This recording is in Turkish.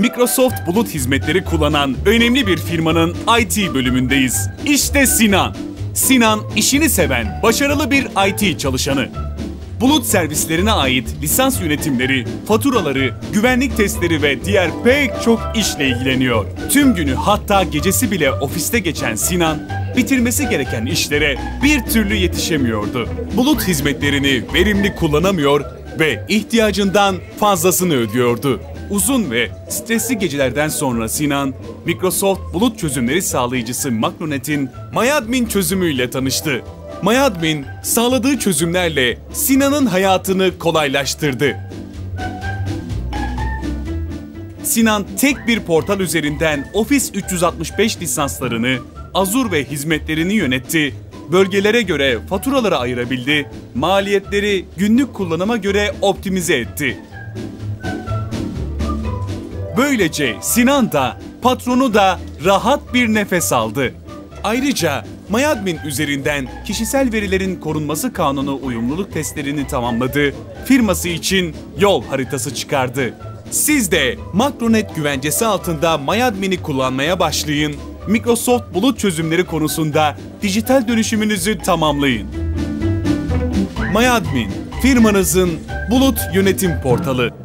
Microsoft Bulut hizmetleri kullanan önemli bir firmanın IT bölümündeyiz. İşte Sinan. Sinan işini seven, başarılı bir IT çalışanı. Bulut servislerine ait lisans yönetimleri, faturaları, güvenlik testleri ve diğer pek çok işle ilgileniyor. Tüm günü hatta gecesi bile ofiste geçen Sinan, bitirmesi gereken işlere bir türlü yetişemiyordu. Bulut hizmetlerini verimli kullanamıyor ve ihtiyacından fazlasını ödüyordu. Uzun ve stresli gecelerden sonra Sinan, Microsoft bulut çözümleri sağlayıcısı Macronet'in MyAdmin çözümüyle tanıştı. MyAdmin sağladığı çözümlerle Sinan'ın hayatını kolaylaştırdı. Sinan tek bir portal üzerinden Office 365 lisanslarını, Azure ve hizmetlerini yönetti, bölgelere göre faturaları ayırabildi, maliyetleri günlük kullanıma göre optimize etti. Böylece Sinan da patronu da rahat bir nefes aldı. Ayrıca MyAdmin üzerinden kişisel verilerin korunması kanunu uyumluluk testlerini tamamladı, firması için yol haritası çıkardı. Siz de Makronet güvencesi altında MyAdmin'i kullanmaya başlayın. Microsoft bulut çözümleri konusunda dijital dönüşümünüzü tamamlayın. MyAdmin, firmanızın bulut yönetim portalı.